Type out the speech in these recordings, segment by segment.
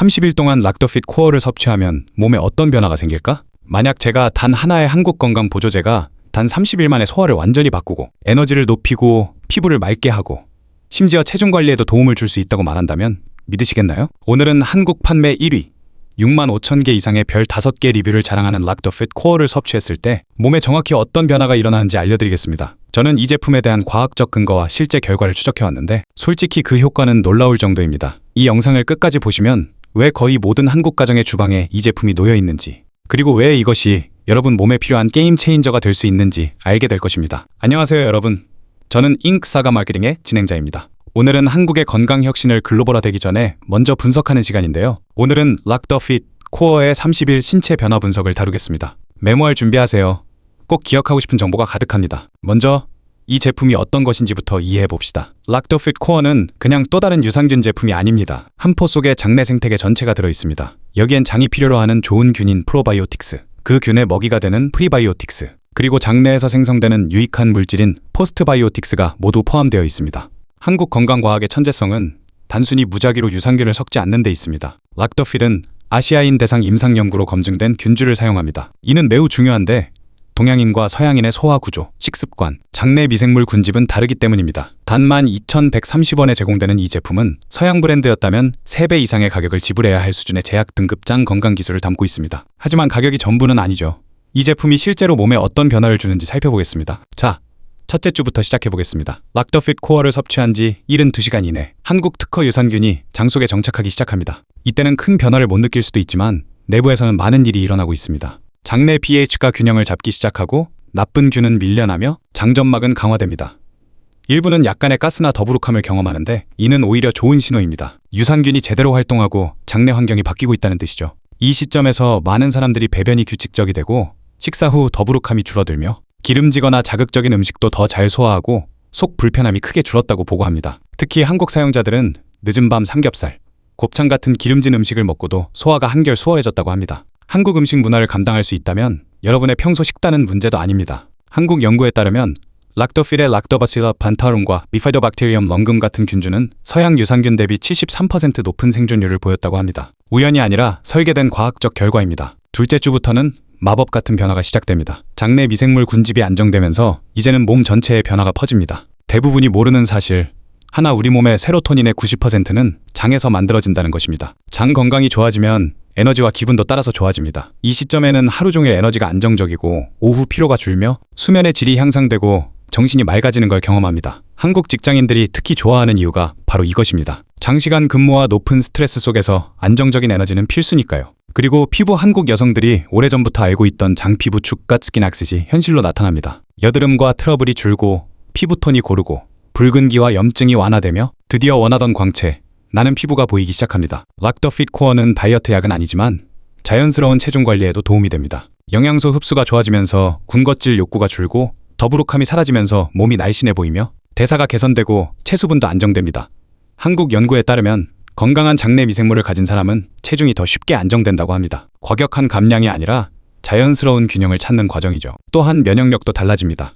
30일 동안 락더핏 코어를 섭취하면 몸에 어떤 변화가 생길까? 만약 제가 단 하나의 한국 건강 보조제가 단 30일 만에 소화를 완전히 바꾸고 에너지를 높이고 피부를 맑게 하고 심지어 체중 관리에도 도움을 줄 수 있다고 말한다면 믿으시겠나요? 오늘은 한국 판매 1위 6만 5천 개 이상의 별 5개 리뷰를 자랑하는 락더핏 코어를 섭취했을 때 몸에 정확히 어떤 변화가 일어나는지 알려드리겠습니다. 저는 이 제품에 대한 과학적 근거와 실제 결과를 추적해왔는데 솔직히 그 효과는 놀라울 정도입니다. 이 영상을 끝까지 보시면 왜 거의 모든 한국 가정의 주방에 이 제품이 놓여 있는지 그리고 왜 이것이 여러분 몸에 필요한 게임 체인저가 될 수 있는지 알게 될 것입니다. 안녕하세요 여러분. 저는 잉크사가 마케팅의 진행자입니다. 오늘은 한국의 건강 혁신을 글로벌화되기 전에 먼저 분석하는 시간인데요. 오늘은 락더핏 코어의 30일 신체 변화 분석을 다루겠습니다. 메모할 준비하세요. 꼭 기억하고 싶은 정보가 가득합니다. 먼저 이 제품이 어떤 것인지부터 이해해 봅시다. 락더핏 코어는 그냥 또 다른 유산균 제품이 아닙니다. 한 포 속에 장내 생태계 전체가 들어 있습니다. 여기엔 장이 필요로 하는 좋은 균인 프로바이오틱스, 그 균의 먹이가 되는 프리바이오틱스, 그리고 장내에서 생성되는 유익한 물질인 포스트바이오틱스가 모두 포함되어 있습니다. 한국 건강과학의 천재성은 단순히 무작위로 유산균을 섞지 않는 데 있습니다. 락더필은 아시아인 대상 임상 연구로 검증된 균주를 사용합니다. 이는 매우 중요한데 동양인과 서양인의 소화 구조, 식습관, 장내 미생물 군집은 다르기 때문입니다. 단만 2,130원에 제공되는 이 제품은 서양 브랜드였다면 3배 이상의 가격을 지불해야 할 수준의 제약 등급장 건강 기술을 담고 있습니다. 하지만 가격이 전부는 아니죠. 이 제품이 실제로 몸에 어떤 변화를 주는지 살펴보겠습니다. 자, 첫째 주부터 시작해 보겠습니다. 락더핏 코어를 섭취한 지 72시간 이내 한국 특허 유산균이 장 속에 정착하기 시작합니다. 이때는 큰 변화를 못 느낄 수도 있지만 내부에서는 많은 일이 일어나고 있습니다. 장내 pH가 균형을 잡기 시작하고 나쁜 균은 밀려나며 장점막은 강화됩니다. 일부는 약간의 가스나 더부룩함을 경험하는데 이는 오히려 좋은 신호입니다. 유산균이 제대로 활동하고 장내 환경이 바뀌고 있다는 뜻이죠. 이 시점에서 많은 사람들이 배변이 규칙적이 되고 식사 후 더부룩함이 줄어들며 기름지거나 자극적인 음식도 더 잘 소화하고 속 불편함이 크게 줄었다고 보고합니다. 특히 한국 사용자들은 늦은 밤 삼겹살, 곱창 같은 기름진 음식을 먹고도 소화가 한결 수월해졌다고 합니다. 한국 음식 문화를 감당할 수 있다면 여러분의 평소 식단은 문제도 아닙니다. 한국 연구에 따르면 락토필의 락토바실라 반타lum과 비파이도박테리엄 렁금 같은 균주는 서양 유산균 대비 73% 높은 생존율을 보였다고 합니다. 우연이 아니라 설계된 과학적 결과입니다. 둘째 주부터는 마법 같은 변화가 시작됩니다. 장내 미생물 군집이 안정되면서 이제는 몸 전체에 변화가 퍼집니다. 대부분이 모르는 사실, 하나 우리 몸의 세로토닌의 90%는 장에서 만들어진다는 것입니다. 장 건강이 좋아지면 에너지와 기분도 따라서 좋아집니다. 이 시점에는 하루 종일 에너지가 안정적이고 오후 피로가 줄며 수면의 질이 향상되고 정신이 맑아지는 걸 경험합니다. 한국 직장인들이 특히 좋아하는 이유가 바로 이것입니다. 장시간 근무와 높은 스트레스 속에서 안정적인 에너지는 필수니까요. 그리고 피부 한국 여성들이 오래전부터 알고 있던 장피부 축갓 스킨 악스이 현실로 나타납니다. 여드름과 트러블이 줄고 피부톤이 고르고 붉은기와 염증이 완화되며 드디어 원하던 광채, 나는 피부가 보이기 시작합니다. 락더핏 코어는 다이어트 약은 아니지만 자연스러운 체중 관리에도 도움이 됩니다. 영양소 흡수가 좋아지면서 군것질 욕구가 줄고 더부룩함이 사라지면서 몸이 날씬해 보이며 대사가 개선되고 체수분도 안정됩니다. 한국 연구에 따르면 건강한 장내 미생물을 가진 사람은 체중이 더 쉽게 안정된다고 합니다. 과격한 감량이 아니라 자연스러운 균형을 찾는 과정이죠. 또한 면역력도 달라집니다.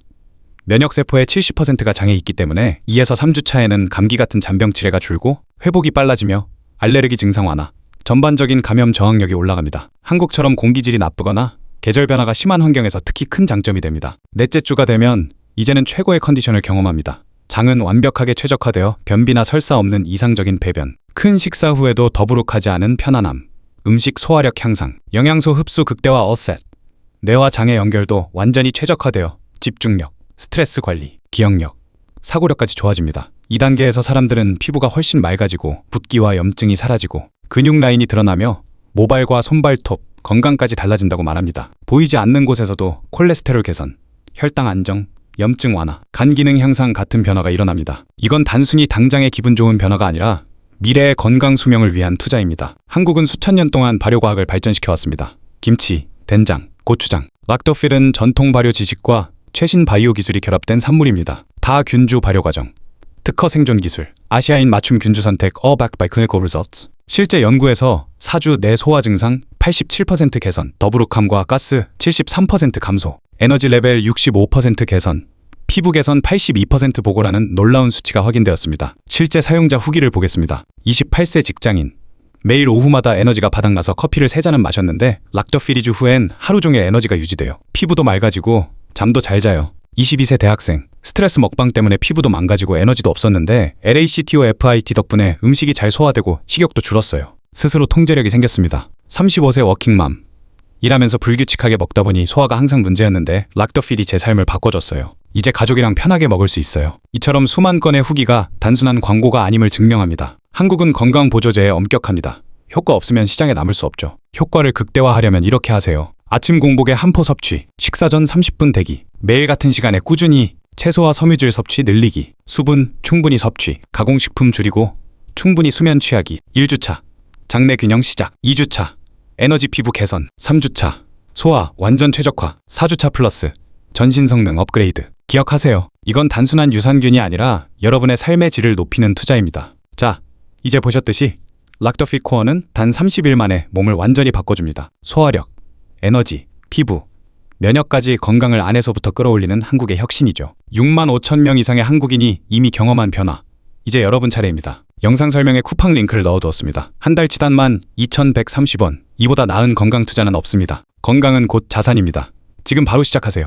면역세포의 70%가 장에 있기 때문에 2에서 3주 차에는 감기 같은 잔병 치레가 줄고 회복이 빨라지며 알레르기 증상 완화, 전반적인 감염 저항력이 올라갑니다. 한국처럼 공기질이 나쁘거나 계절 변화가 심한 환경에서 특히 큰 장점이 됩니다. 넷째 주가 되면 이제는 최고의 컨디션을 경험합니다. 장은 완벽하게 최적화되어 변비나 설사 없는 이상적인 배변, 큰 식사 후에도 더부룩하지 않은 편안함, 음식 소화력 향상, 영양소 흡수 극대화 어셋, 뇌와 장의 연결도 완전히 최적화되어 집중력, 스트레스 관리, 기억력, 사고력까지 좋아집니다. 2단계에서 사람들은 피부가 훨씬 맑아지고 붓기와 염증이 사라지고 근육 라인이 드러나며 모발과 손발톱, 건강까지 달라진다고 말합니다. 보이지 않는 곳에서도 콜레스테롤 개선, 혈당 안정, 염증 완화, 간 기능 향상 같은 변화가 일어납니다. 이건 단순히 당장의 기분 좋은 변화가 아니라 미래의 건강 수명을 위한 투자입니다. 한국은 수천 년 동안 발효과학을 발전시켜 왔습니다. 김치, 된장, 고추장, 락토필은 전통 발효 지식과 최신 바이오 기술이 결합된 산물입니다. 다균주 발효 과정, 특허 생존 기술, 아시아인 맞춤 균주 선택 all backed by clinical. 실제 연구에서 사주 내 소화 증상 87% 개선, 더부룩함과 가스 73% 감소, 에너지 레벨 65% 개선, 피부 개선 82% 보고라는 놀라운 수치가 확인되었습니다. 실제 사용자 후기를 보겠습니다. 28세 직장인, 매일 오후마다 에너지가 바닥나서 커피를 세 잔은 마셨는데 락더 피리즈 후엔 하루 종일 에너지가 유지돼요. 피부도 맑아지고 잠도 잘 자요. 22세 대학생. 스트레스 먹방 때문에 피부도 망가지고 에너지도 없었는데 LACTO FIT 덕분에 음식이 잘 소화되고 식욕도 줄었어요. 스스로 통제력이 생겼습니다. 35세 워킹맘. 일하면서 불규칙하게 먹다 보니 소화가 항상 문제였는데 락더필이 제 삶을 바꿔줬어요. 이제 가족이랑 편하게 먹을 수 있어요. 이처럼 수만 건의 후기가 단순한 광고가 아님을 증명합니다. 한국은 건강 보조제에 엄격합니다. 효과 없으면 시장에 남을 수 없죠. 효과를 극대화하려면 이렇게 하세요. 아침 공복에 한 포 섭취, 식사 전 30분 대기, 매일 같은 시간에 꾸준히 채소와 섬유질 섭취 늘리기, 수분 충분히 섭취, 가공식품 줄이고 충분히 수면 취하기, 1주차, 장내 균형 시작, 2주차, 에너지 피부 개선, 3주차, 소화 완전 최적화, 4주차 플러스, 전신 성능 업그레이드. 기억하세요. 이건 단순한 유산균이 아니라 여러분의 삶의 질을 높이는 투자입니다. 자, 이제 보셨듯이 락더피 코어는 단 30일 만에 몸을 완전히 바꿔줍니다. 소화력, 에너지, 피부, 면역까지 건강을 안에서부터 끌어올리는 한국의 혁신이죠. 6만 5천 명 이상의 한국인이 이미 경험한 변화. 이제 여러분 차례입니다. 영상 설명에 쿠팡 링크를 넣어두었습니다. 한 달 치 단만 2,130원. 이보다 나은 건강 투자는 없습니다. 건강은 곧 자산입니다. 지금 바로 시작하세요.